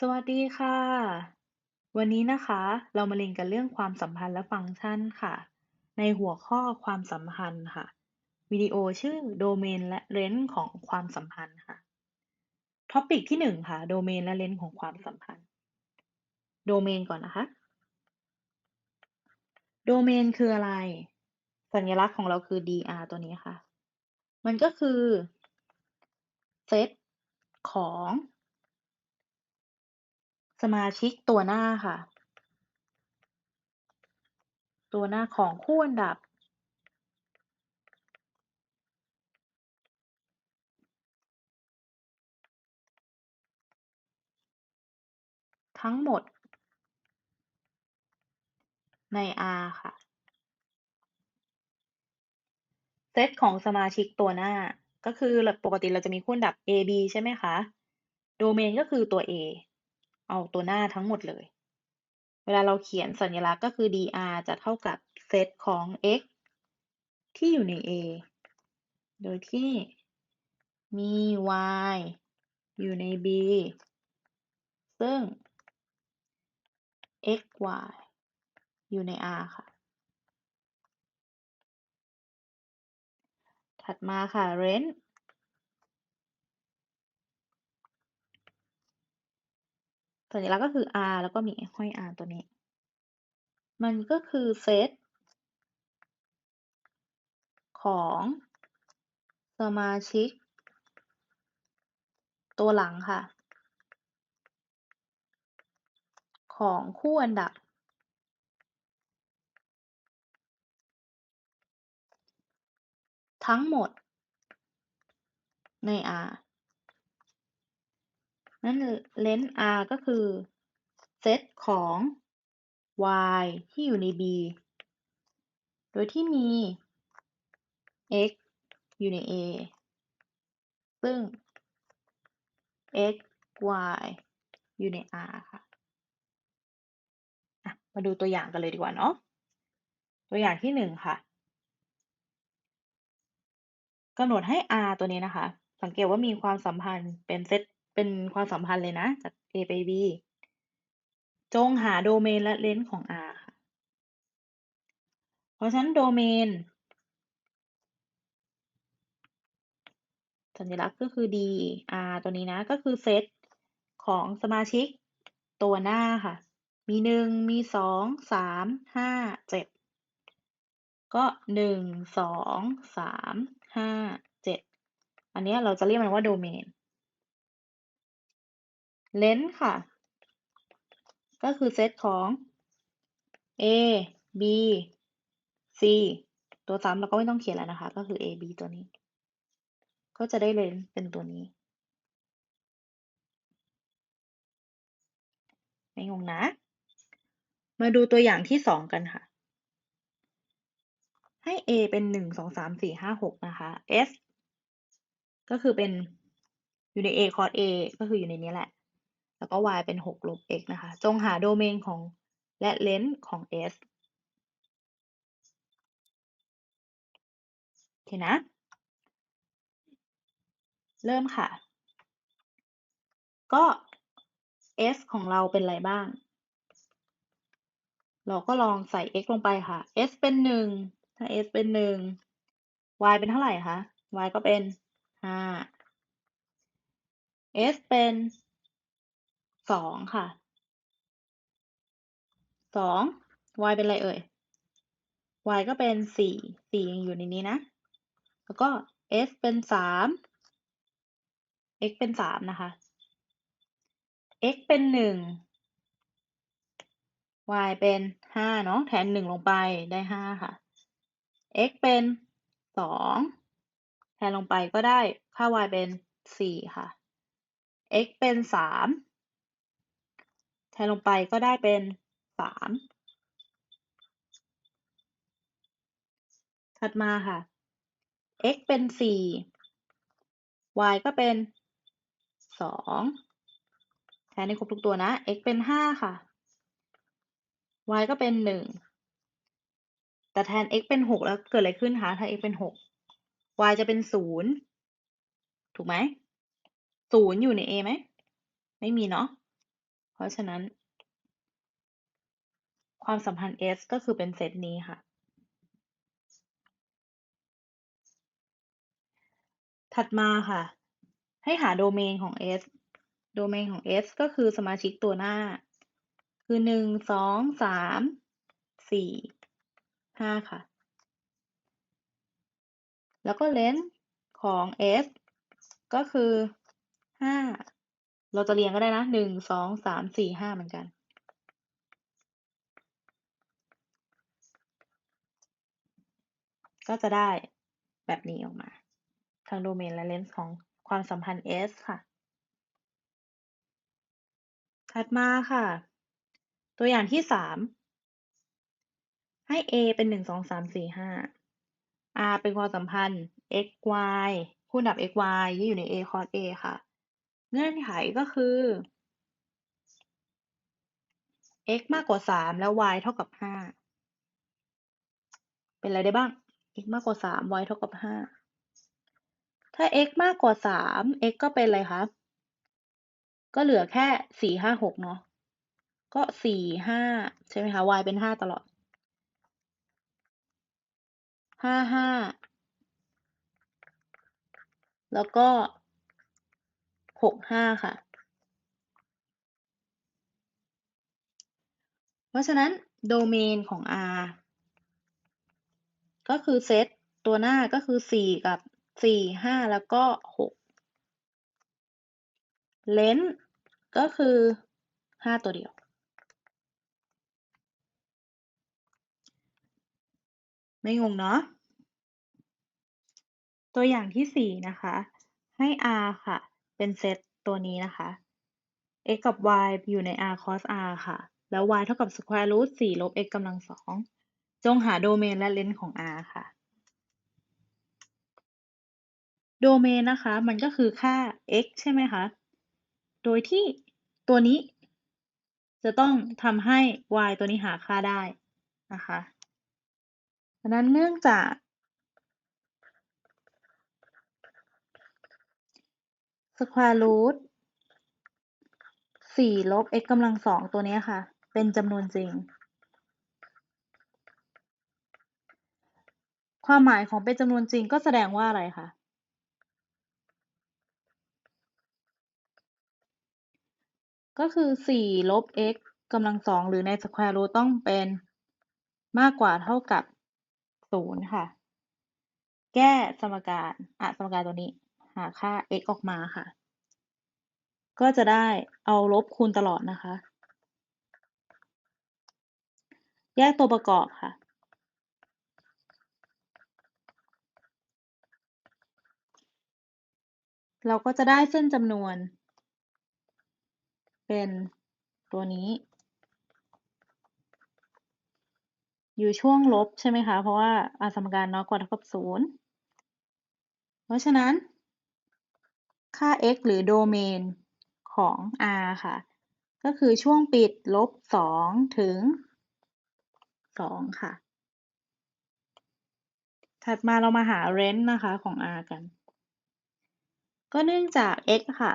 สวัสดีค่ะ วันนี้นะคะเรามาเรียนกันเรื่องความสัมพันธ์และฟังก์ชันค่ะ ในหัวข้อความสัมพันธ์ค่ะ วิดีโอชื่อโดเมนและเลนส์ของความสัมพันธ์ค่ะ ท็อปิกที่หนึ่งค่ะ โดเมนและเลนส์ของความสัมพันธ์ โดเมนก่อนนะคะ โดเมนคืออะไร สัญลักษณ์ของเราคือ dr ตัวนี้ค่ะ มันก็คือเซตของ สมาชิกตัวหน้าค่ะ ตัวหน้าของคู่อันดับ ทั้งหมด ใน R ค่ะ เซตของสมาชิกตัวหน้าก็คือปกติเราจะมีคู่อันดับ A B ใช่ไหมคะ โดเมนก็คือตัว A เอาตัวหน้าทั้งหมดเลย เวลาเราเขียนสัญลักษณ์ก็คือ dr จะเท่ากับเซตของ x ที่อยู่ใน A โดยที่มี y อยู่ใน B ซึ่ง x y อยู่ใน R ค่ะ ถัดมาค่ะ range สัญลักษณ์ก็คือ R แล้วก็มีห้อย R ตัวนี้ มันก็คือเซตของสมาชิก ตัวหลังค่ะ ของคู่อันดับ ทั้งหมดใน R นั่นเลนส์ R ก็คือเซตของ y ที่อยู่ใน B โดยที่มี x อยู่ใน A ซึ่ง x y อยู่ใน R ค่ะอะมาดูตัวอย่างกันเลยดีกว่าเนาะ ตัวอย่างที่หนึ่งค่ะกำหนดให้ R ตัวนี้นะคะ สังเกตว่ามีความสัมพันธ์เป็นเซต เป็นความสัมพันธ์เลยนะ จาก A ไป B จงหาโดเมนและเลนส์ของ R ค่ะ เพราะฉะนั้นโดเมน สัญลักษณ์ก็คือ d r ตัวนี้นะ ก็คือเซตของสมาชิกตัวหน้าค่ะ มีหนึ่งมีสองสามห้าเจ็ดก็หนึ่งสองสามห้าเจ็ดอันนี้เราจะเรียกมันว่าโดเมน เลนส์ค่ะ ก็คือเซตของ a b c ตัวซ้ำเราก็ไม่ต้องเขียนแล้วนะคะ ก็คือ a b ตัวนี้ ก็จะได้เลนส์เป็นตัวนี้ ไม่งงนะ มาดูตัวอย่างที่สองกันค่ะ ให้ a เป็นหนึ่งสองสามสี่ห้าหกนะคะ s ก็คือเป็นอยู่ใน a cos a ก็คืออยู่ในนี้แหละ แล้วก็ y เป็นหกลบ x นะคะ จงหาโดเมนของและเลนส์ของ s โอเคนะ เริ่มค่ะ ก็ s ของเราเป็นอะไรบ้าง เราก็ลองใส่ x ลงไปค่ะ s เป็นหนึ่งถ้า s เป็นหนึ่ง y เป็นเท่าไหร่คะ y ก็เป็นห้า s เป็น สองค่ะ สอง y เป็นอะไรเอ่ย y ก็เป็นสี่สี่ยังอยู่ในนี้นะ แล้วก็ s เป็นสาม x เป็นสามนะคะ x เป็นหนึ่ง y เป็นห้าเนาะ แทนหนึ่งลงไปได้ห้าค่ะ x เป็นสองแทนลงไปก็ได้ค่า y เป็นสี่ค่ะ x เป็นสาม แทนลงไปก็ได้เป็นสามถัดมาค่ะ x เป็นสี่ y ก็เป็นสองแทนให้ครบทุกตัวนะ x เป็นห้าค่ะ y ก็เป็นหนึ่งแต่แทน x เป็นหกแล้วเกิดอะไรขึ้นคะถ้า x เป็นหก y จะเป็นศูนย์ถูกไหมศูนย์อยู่ใน a ไหม ไม่มีเนาะ เพราะฉะนั้น ความสัมพันธ์ S ก็คือเป็นเซตนี้ค่ะ ถัดมาค่ะ ให้หาโดเมนของ S โดเมนของ S ก็คือสมาชิกตัวหน้า คือหนึ่งสองสามสี่ห้าค่ะ แล้วก็เลนส์ของ S ก็คือห้า เราจะเรียงก็ได้นะหนึ่งสองสามสี่ห้าเหมือนกัน ก็จะได้แบบนี้ออกมาทั้งโดเมนและเลนส์ของความสัมพันธ์ S ค่ะ ถัดมาค่ะ ตัวอย่างที่สามให้ A เป็นหนึ่งสองสามสี่ห้า R เป็นความสัมพันธ์ x y คูณดับ x y ที่อยู่ใน A cos A ค่ะ เงื่อนไขก็คือ x มากกว่าสามแล้ว y เท่ากับห้าเป็นอะไรได้บ้าง x มากกว่าสาม y เท่ากับห้าถ้า x มากกว่าสาม x ก็เป็นอะไรคะก็เหลือแค่สี่ห้าหกเนาะก็สี่ห้าใช่ไหมคะ y เป็นห้าตลอดห้าห้าแล้วก็ หกห้าค่ะ เพราะฉะนั้นโดเมนของ R ก็คือเซตตัวหน้าก็คือสี่กับสี่ห้าแล้วก็หกเลนส์ก็คือห้าตัวเดียว ไม่งงเนาะ ตัวอย่างที่สี่นะคะ ให้ R ค่ะ เป็นเซตตัวนี้นะคะ x กับ y อยู่ใน R cos R ค่ะ แล้ว y เท่ากับ square root สี่ลบ x กำลังสองจงหาโดเมนและเลนส์ของ R ค่ะ โดเมนนะคะมันก็คือค่า x ใช่ไหมคะ โดยที่ตัวนี้ จะต้องทำให้ y ตัวนี้หาค่าได้นะคะดังนั้นเนื่องจาก square root สี่ลบ x กำลังสองตัวนี้ค่ะ เป็นจำนวนจริง ความหมายของเป็นจำนวนจริงก็แสดงว่าอะไรคะก็คือสี่ลบ x กำลังสองหรือใน square root ต้องเป็นมากกว่าเท่ากับศูนย์ค่ะ แก้สมการอะสมการตัวนี้ หาค่า x ออกมาค่ะ ก็จะได้เอาลบคูณตลอดนะคะ แยกตัวประกอบค่ะ เราก็จะได้เส้นจำนวน เป็นตัวนี้ อยู่ช่วงลบใช่ไหมคะ เพราะว่าอาสมการน้อยกว่าเท่ากับศูนย์เพราะฉะนั้น ค่า x หรือโดเมนของ r ค่ะ ก็คือช่วงปิดลบสองถึงสองค่ะ ถัดมาเรามาหา range นะคะของ r กัน ก็เนื่องจาก x ค่ะ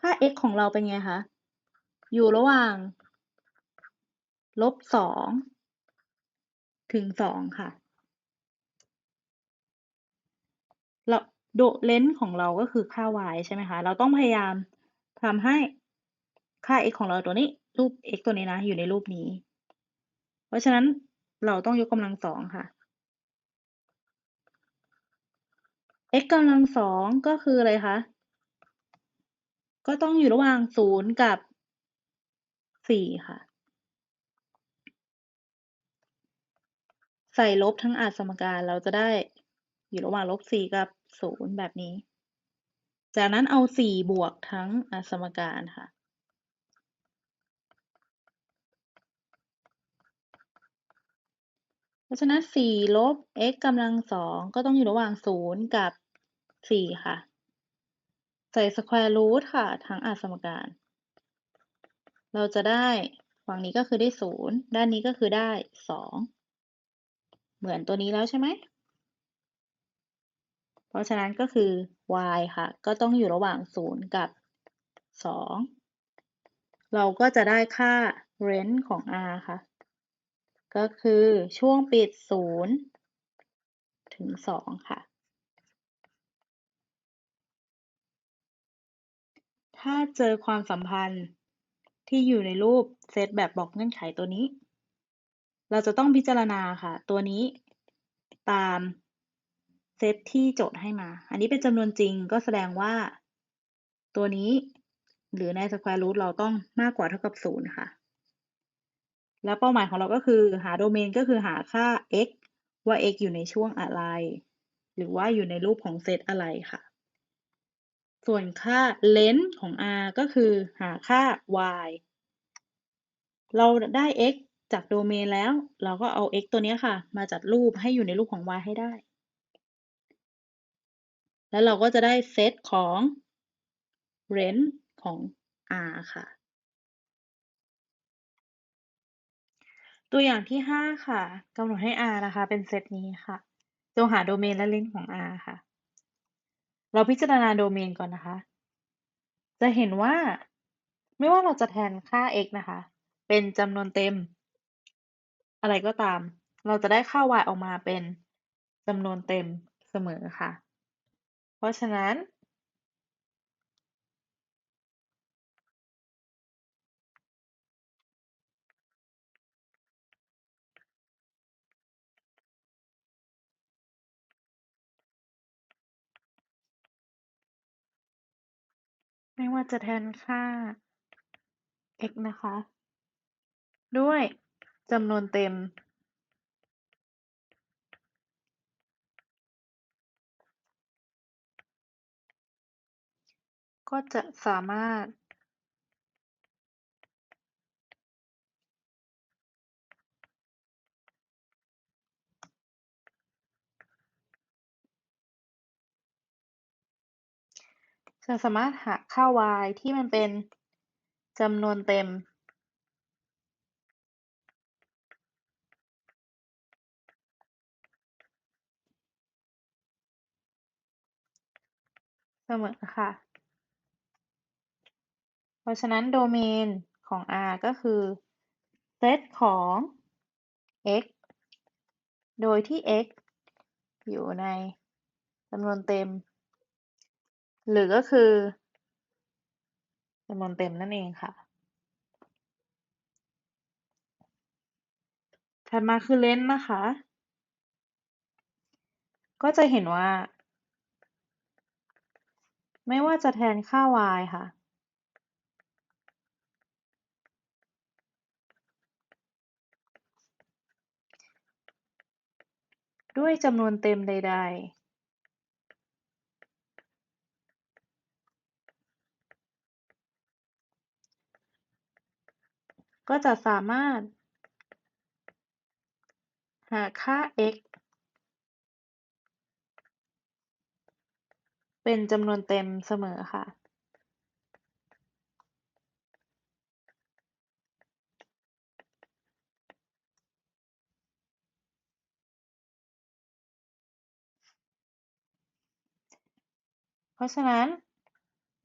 ค่า x ของเราเป็นไงคะ อยู่ระหว่างลบสองถึงสองค่ะเรา โดเลนส์ของเราก็คือค่า y ใช่ไหมคะ เราต้องพยายามทำให้ค่า x ของเราตัวนี้ รูป x ตัวนี้นะ อยู่ในรูปนี้ เพราะฉะนั้นเราต้องยกกำลังสองค่ะ x กำลังสองก็คืออะไรคะ ก็ต้องอยู่ระหว่างศูนย์กับสี่ค่ะ ใส่ลบทั้งอาสมการเราจะได้อยู่ระหว่างลบสี่กับ ศูนย์แบบนี้ จากนั้นเอาสี่บวกทั้งอสมการค่ะ เพราะฉะนั้นสี่ลบ x กำลังสองก็ต้องอยู่ระหว่างศูนย์กับสี่ค่ะ ใส่สแควร์รูทค่ะ ทั้งอาสมการ เราจะได้ฝั่งนี้ก็คือได้ศูนย์ด้านนี้ก็คือได้สองเหมือนตัวนี้แล้วใช่ไหม เพราะฉะนั้นก็คือ y ค่ะ ก็ต้องอยู่ระหว่าง 0 กับสองเราก็จะได้ค่า rent ของ r ค่ะ ก็คือช่วงปิดศูนย์ถึงสองค่ะ ถ้าเจอความสัมพันธ์ที่อยู่ในรูปเซตแบบบอกเงื่อนไขตัวนี้ เราจะต้องพิจารณาค่ะ ตัวนี้ตาม เซตที่โจทย์ให้มา อันนี้เป็นจำนวนจริงก็แสดงว่า ตัวนี้หรือใน square root เราต้องมากกว่าเท่ากับศูนย์ค่ะแล้วเป้าหมายของเราก็คือหาโดเมนก็คือหาค่า x ว่า x อยู่ในช่วงอะไร หรือว่าอยู่ในรูปของเซตอะไรค่ะ ส่วนค่า length ของ r ก็คือหาค่า y เราได้ x จากโดเมนแล้ว เราก็เอา x ตัวนี้ค่ะ มาจัดรูปให้อยู่ในรูปของ y ให้ได้ แล้วเราก็จะได้เซตของ range ของ r ค่ะ ตัวอย่างที่ 5 ค่ะกำหนดให้ r นะคะ เป็นเซตนี้ค่ะจงหาโดเมนและ range ของ r ค่ะ เราพิจารณาโดเมนก่อนนะคะ จะเห็นว่าไม่ว่าเราจะแทนค่า x นะคะ เป็นจำนวนเต็ม อะไรก็ตาม เราจะได้ค่า y ออกมาเป็นจำนวนเต็มเสมอค่ะ เพราะฉะนั้น ไม่ว่าจะแทนค่า x นะคะ ด้วยจำนวนเต็ม ก็จะสามารถจะสามารถหาค่า y ที่มันเป็นจำนวนเต็ม เสมอค่ะ เพราะฉะนั้นโดเมนของ R ก็คือเซตของ x โดยที่ x อยู่ในจำนวนเต็ม หรือก็คือจำนวนเต็มนั่นเองค่ะ ถัดมาคือ length นะคะ ก็จะเห็นว่า ไม่ว่าจะแทนค่า y ค่ะ ด้วยจำนวนเต็มใด ๆก็จะสามารถ หาค่า x เป็นจำนวนเต็มเสมอค่ะ ราะฉะนั้น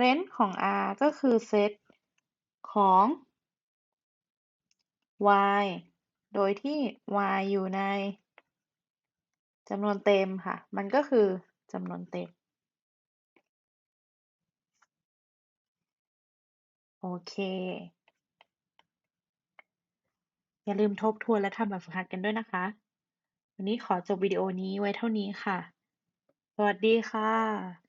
range ของ R ก็คือเซตของ y โดยที่ y อยู่ในจำนวนเต็มค่ะ มันก็คือจำนวนเต็ม โอเค อย่าลืมทบทวนและทำแบบฝึกหัดกันด้วยนะคะ วันนี้ขอจบวิดีโอนี้ไว้เท่านี้ค่ะ สวัสดีค่ะ